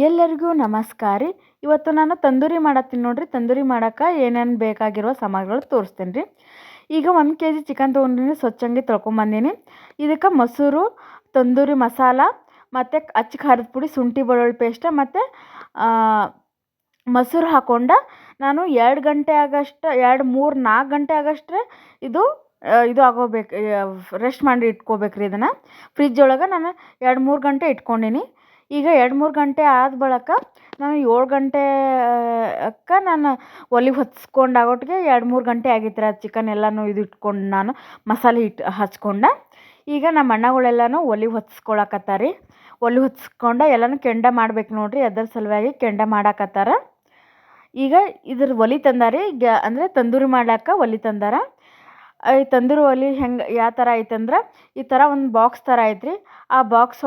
ಎಲ್ಲರಿಗೂ ನಮಸ್ಕಾರ ರೀ. ಇವತ್ತು ನಾನು ತಂದೂರಿ ಮಾಡತ್ತೀನಿ ನೋಡಿರಿ. ತಂದೂರಿ ಮಾಡೋಕೆ ಏನೇನು ಬೇಕಾಗಿರುವ ಸಾಮಗ್ರಿಗಳು ತೋರಿಸ್ತೀನಿ ರೀ. ಈಗ ಒಂದು ಕೆ ಜಿ ಚಿಕನ್ ತೊಗೊಂಡಿನಿ, ಸ್ವಚ್ಛಂಗೆ ತೊಳ್ಕೊಂಬಂದೀನಿ. ಇದಕ್ಕೆ ಮೊಸರು, ತಂದೂರಿ ಮಸಾಲ, ಮತ್ತು ಅಚ್ಚ ಖಾರದ ಪುಡಿ, ಶುಂಠಿ ಬೆಳ್ಳುಳ್ಳಿ ಪೇಸ್ಟ್, ಮತ್ತು ಮೊಸರು ಹಾಕೊಂಡ ನಾನು ಎರಡು ಗಂಟೆ ಆಗಷ್ಟು, ಎರಡು ಮೂರು ನಾಲ್ಕು ಗಂಟೆ ಆಗಷ್ಟೇ ಇದು ಇದು ಆಗೋಬೇಕು ರೆಸ್ಟ್ ಮಾಡಿ ಇಟ್ಕೋಬೇಕು ರೀ ಇದನ್ನು. ಫ್ರಿಜ್ ಒಳಗೆ ನಾನು ಎರಡು ಮೂರು ಗಂಟೆ ಇಟ್ಕೊಂಡೀನಿ. ಈಗ ಎರಡು ಮೂರು ಗಂಟೆ ಆದ ಬಳಿಕ ನಾನು ಏಳು ಗಂಟೆ ಅಕ್ಕ ನಾನು ಒಲೆ ಹೊತ್ಸ್ಕೊಂಡು ಆಗೋಟ್ಗೆ ಎರಡು ಮೂರು ಗಂಟೆ ಆಗಿತ್ತು ರೀ ಅದು ಚಿಕನ್ ಎಲ್ಲನೂ ಇದು ಇಟ್ಕೊಂಡು ನಾನು ಮಸಾಲೆ ಇಟ್ಟು ಹಚ್ಕೊಂಡೆ. ಈಗ ನಮ್ಮ ಅಣ್ಣಗಳೆಲ್ಲನೂ ಒಲೆ ಹೊತ್ಸ್ಕೊಳಕತ್ತಾರ. ಒಲೆ ಹೊತ್ಸ್ಕೊಂಡು ಎಲ್ಲನೂ ಕೆಂಡ ಮಾಡ್ಬೇಕು ನೋಡಿರಿ ಅದರ ಸಲುವಾಗಿ ಕೆಂಡ ಮಾಡಾಕತ್ತಾರ. ಈಗ ಇದ್ರ ಒಲೆ ತಂದಾರಿ ಗ್ಯಾ ಅಂದರೆ ತಂದೂರಿ ಮಾಡಾಕ ಒಲೆ ತಂದಾರ. ಈ ತಂದೂರಿ ಒಲೆ ಹೆಂಗೆ, ಯಾವ ಥರ ಐತಂದ್ರೆ ಈ ಥರ ಒಂದು ಬಾಕ್ಸ್ ಥರ ಐತ್ರಿ. ಆ ಬಾಕ್ಸ್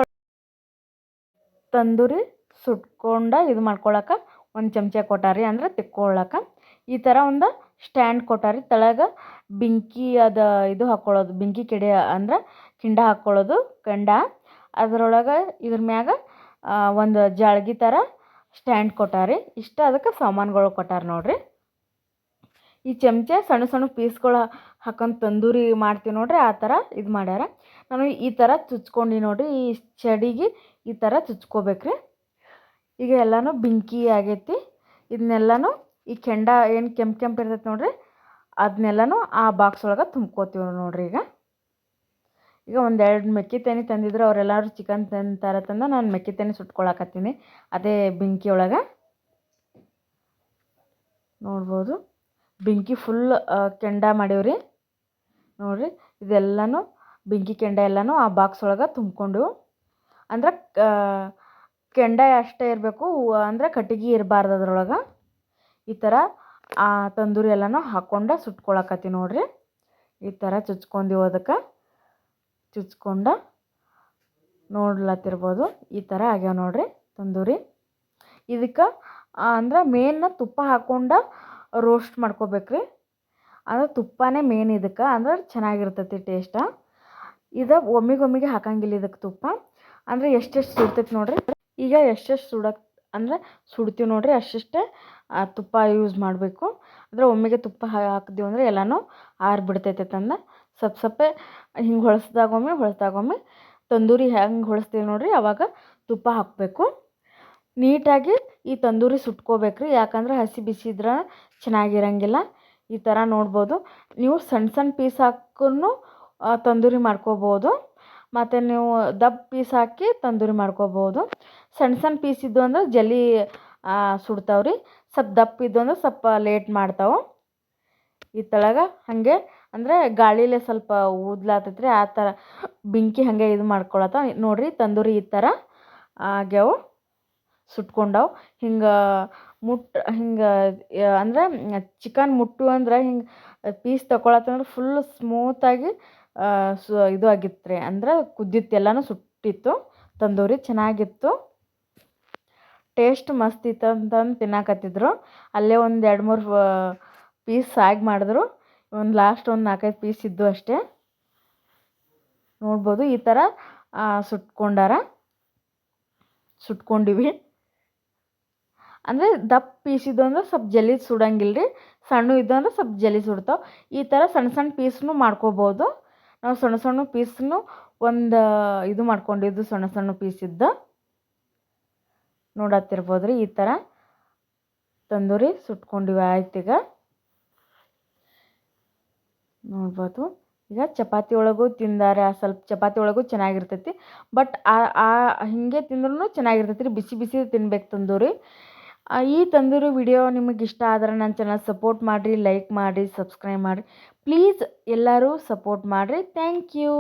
ತಂದೂರಿ ಸುಟ್ಕೊಂಡು ಇದು ಮಾಡ್ಕೊಳಕ್ಕೆ ಒಂದು ಚಮಚ ಕೊಟ್ಟಾರಿ ಅಂದ್ರೆ ತಿಕ್ಕೊಳ್ಳಕ್ಕೆ ಈ ಥರ ಒಂದು ಸ್ಟ್ಯಾಂಡ್ ಕೊಟ್ಟಾರಿ. ತೆಳಗೆ ಬೆಂಕಿ ಅದು ಇದು ಹಾಕ್ಕೊಳ್ಳೋದು ಬೆಂಕಿ ಕೆಡೆ ಅಂದ್ರೆ ಕಿಂಡ ಹಾಕ್ಕೊಳ್ಳೋದು ಕೆಂಡ. ಅದರೊಳಗೆ ಇದ್ರ ಮ್ಯಾಗ ಒಂದು ಜಾಳ್ಗಿ ಥರ ಸ್ಟ್ಯಾಂಡ್ ಕೊಟ್ಟಾರಿ. ಇಷ್ಟು ಅದಕ್ಕೆ ಸಾಮಾನುಗಳು ಕೊಟ್ಟಾರ ನೋಡಿರಿ. ಈ ಚಮಚ ಸಣ್ಣ ಸಣ್ಣ ಪೀಸ್ಗಳು ಹಾಕೊಂಡು ತಂದೂರಿ ಮಾಡ್ತೀವಿ ನೋಡ್ರಿ, ಆ ಥರ ಇದು ಮಾಡ್ಯಾರ. ನಾನು ಈ ಥರ ಚುಚ್ಕೊಂಡು ನೋಡಿರಿ, ಈ ಚಡಿಗೆ ಈ ಥರ ಚುಚ್ಕೋಬೇಕ್ರಿ. ಈಗ ಎಲ್ಲನೂ ಬೆಂಕಿ ಆಗೈತಿ ಇದನ್ನೆಲ್ಲನೂ ಈ ಕೆಂಡ ಏನು ಕೆಂಪು ಕೆಂಪು ಇರ್ತೈತೆ ನೋಡಿರಿ ಅದನ್ನೆಲ್ಲನೂ ಆ ಬಾಕ್ಸ್ ಒಳಗೆ ತುಂಬ್ಕೋತೀವಿ ನೋಡಿರಿ ಈಗ. ಈಗ ಒಂದೆರಡು ಮೆಕ್ಕಿ ತೇನಿ ತಂದಿದ್ರು, ಅವರೆಲ್ಲರೂ ಚಿಕನ್ ತಂದಾರ ತಂದು, ನಾನು ಮೆಕ್ಕಿ ತೇನಿ ಸುಟ್ಕೊಳಕತ್ತೀನಿ, ಅದೇ ಬೆಂಕಿ ಒಳಗೆ. ನೋಡ್ಬೋದು. ಬೆಂಕಿ ಫುಲ್ ಕೆಂಡ ಮಾಡೇವ್ರಿ ನೋಡಿರಿ, ಇದೆಲ್ಲನೂ, ಬೆಂಕಿ ಕೆಂಡ ಎಲ್ಲನೂ ಆ ಬಾಕ್ಸ್ ಒಳಗೆ ತುಂಬಿಕೊಂಡು, ಅಂದ್ರೆ ಕೆಂಡ ಅಷ್ಟೇ ಇರಬೇಕು ಅಂದ್ರೆ ಕಟ್ಟಿಗೆ ಇರಬಾರ್ದು ಅದ್ರೊಳಗೆ. ಈ ಥರ ಆ, ತಂದೂರಿ ಎಲ್ಲನೂ ಹಾಕ್ಕೊಂಡು ಸುಟ್ಕೊಳಕತ್ತಿ ನೋಡಿರಿ. ಈ ಥರ ಚುಚ್ಕೊಂಡೀವಿ ಅದಕ್ಕೆ. ಚುಚ್ಕೊಂಡು ನೋಡ್ಲತ್ತಿರ್ಬೋದು. ಈ ಥರ ಆಗ್ಯಾವ ನೋಡಿರಿ ತಂದೂರಿ. ಇದಕ್ಕೆ ಅಂದ್ರೆ ಮೇನ್ ತುಪ್ಪ ಹಾಕ್ಕೊಂಡು ರೋಸ್ಟ್ ಮಾಡ್ಕೋಬೇಕು ರೀ ಅಂದ್ರೆ ತುಪ್ಪನೇ ಮೇನ್ ಇದಕ್ಕೆ, ಅಂದ್ರೆ ಚೆನ್ನಾಗಿರ್ತೈತಿ ಟೇಸ್ಟ ಇದು ಒಮ್ಮಿಗೊಮ್ಮಿಗೆ ಹಾಕಂಗಿಲ್ಲ ಇದಕ್ಕೆ ತುಪ್ಪ. ಅಂದರೆ ಎಷ್ಟೆಷ್ಟು ಸುಡ್ತೈತಿ ನೋಡಿರಿ. ಈಗ ಎಷ್ಟೆಷ್ಟು ಸುಡಕ್ಕೆ ಅಂದರೆ ಸುಡ್ತೀವಿ ನೋಡಿರಿ, ಅಷ್ಟೆಷ್ಟೇ ತುಪ್ಪ ಯೂಸ್ ಮಾಡಬೇಕು. ಅಂದರೆ ಒಮ್ಮೆಗೆ ತುಪ್ಪ ಹಾಕಿದೀವಿ ಅಂದರೆ ಎಲ್ಲನೂ ಆರಿಬಿಡ್ತೈತೆ ತಂದು. ಸಪ್ ಸ್ವಲ್ಪ ಹಿಂಗೆ ಹೊಳಸ್ದಾಗೊಮ್ಮೆ ಹೊಳಸ್ದಾಗೊಮ್ಮೆ, ತಂದೂರಿ ಹೆಂಗೆ ಹೊಳಸ್ತೀವಿ ನೋಡಿರಿ, ಅವಾಗ ತುಪ್ಪ ಹಾಕಬೇಕು. ನೀಟಾಗಿ ಈ ತಂದೂರಿ ಸುಟ್ಕೋಬೇಕು ರೀ ಯಾಕಂದ್ರೆ ಹಸಿ ಬಿಸಿ ಇದ್ರೆ ಚೆನ್ನಾಗಿರಂಗಿಲ್ಲ. ಈ ಥರ ನೋಡ್ಬೋದು. ನೀವು ಸಣ್ಣ ಸಣ್ಣ ಪೀಸ್ ಹಾಕೂ ತಂದೂರಿ ಮಾಡ್ಕೋಬೋದು. ಮತ್ತು ನೀವು ದಪ್ಪ ಪೀಸ್ ಹಾಕಿ ತಂದೂರಿ ಮಾಡ್ಕೋಬೋದು. ಸಣ್ಣ ಸಣ್ಣ ಪೀಸ್ ಇದ್ದು ಅಂದ್ರೆ ಜಲ್ಲಿ ಸುಡ್ತಾವೆ ರೀ ಸ್ವಲ್ಪ ದಪ್ಪ ಇದ್ದು ಅಂದ್ರೆ ಸ್ವಲ್ಪ ಲೇಟ್ ಮಾಡ್ತಾವೆ. ಈ ತಳಗ ಹಾಗೆ, ಅಂದರೆ ಗಾಳಿಲೇ ಸ್ವಲ್ಪ ಊದ್ಲಾತೈತೆ ರೀ ಆ ಥರ ಬೆಂಕಿ ಹಾಗೆ ಇದು ಮಾಡ್ಕೊಳತ್ತ ನೋಡಿರಿ, ತಂದೂರಿ ಈ ಥರ ಆಗ್ಯಾವೆ. ಸುಟ್ಕೊಂಡವು. ಹಿಂಗೆ ಮುಟ್ಟ, ಹಿಂಗೆ ಅಂದ್ರೆ, ಚಿಕನ್ ಮುಟ್ಟು ಅಂದ್ರೆ ಹಿಂಗೆ ಪೀಸ್ ತಗೊಳತ್ತಂದ್ರೆ ಫುಲ್ ಸ್ಮೂತಾಗಿ ಸು, ಇದು ಆಗಿತ್ತು ರೀ. ಅಂದ್ರೆ ಕುದ್ದಿತ್ತು, ಎಲ್ಲನೂ ಸುಟ್ಟಿತ್ತು, ತಂದೂರಿ ಚೆನ್ನಾಗಿತ್ತು. ಟೇಸ್ಟ್ ಮಸ್ತ್ ಇತ್ತು ಅಂತಂದು ತಿನ್ನಾಕತ್ತಿದ್ರು. ಅಲ್ಲೇ ಒಂದು ಎರಡು ಮೂರು ಪೀಸ್ ಆಗಿ ಮಾಡಿದ್ರು. ಒಂದು ಲಾಸ್ಟ್ ಒಂದು ನಾಲ್ಕೈದು ಪೀಸ್ ಇದ್ದು ಅಷ್ಟೇ. ನೋಡ್ಬೋದು ಈ ಥರ ಸುಟ್ಕೊಂಡಾರ. ಸುಟ್ಕೊಂಡಿವಿ. ಅಂದರೆ ದಪ್ಪ ಪೀಸ್ ಇದ್ದು ಅಂದ್ರೆ ಸ್ವಲ್ಪ ಜಲ್ಲಿ ಸುಡಂಗಿಲ್ಲ ರೀ ಸಣ್ಣ ಇದ್ದು ಅಂದ್ರೆ ಸ್ವಲ್ಪ ಜಲ್ಲಿ ಸುಡ್ತಾವೆ. ಈ ಥರ ಸಣ್ಣ ಸಣ್ಣ ಪೀಸ್ನು ಮಾಡ್ಕೋಬೋದು. ನಾವು ಸಣ್ಣ ಸಣ್ಣ ಪೀಸ್ನು ಒಂದು ಇದು ಮಾಡ್ಕೊಂಡಿದ್ದು ಸಣ್ಣ ಸಣ್ಣ ಪೀಸ್ ಇದ್ದು. ನೋಡತ್ತಿರ್ಬೋದು ರೀ ಈ ಥರ ತಂದೂರಿ ಸುಟ್ಕೊಂಡಿವಿ ಆಯ್ತು ಈಗ. ನೋಡ್ಬೋದು. ಈಗ ಚಪಾತಿ ಒಳಗೂ ತಿಂದಾರೆ ಸ್ವಲ್ಪ ಚಪಾತಿ ಒಳಗೂ ಚೆನ್ನಾಗಿರ್ತೈತಿ. ಬಟ್ ಆ ಹಿಂಗೆ ತಿಂದ್ರೂ ಚೆನ್ನಾಗಿರ್ತೈತಿ ರೀ ಬಿಸಿ ಬಿಸಿ ತಿನ್ಬೇಕು ತಂದೂರಿ. ಈ ತಂದೂರಿ ವಿಡಿಯೋ ನಿಮಗೆ ಇಷ್ಟ ಆದ್ರೆ ನನ್ನ ಚಾನಲ್ ಸಪೋರ್ಟ್ ಮಾಡಿರಿ ಲೈಕ್ ಮಾಡಿರಿ ಸಬ್ಸ್ಕ್ರೈಬ್ ಮಾಡಿರಿ. ಪ್ಲೀಸ್ ಎಲ್ಲರೂ ಸಪೋರ್ಟ್ ಮಾಡಿರಿ. Thank you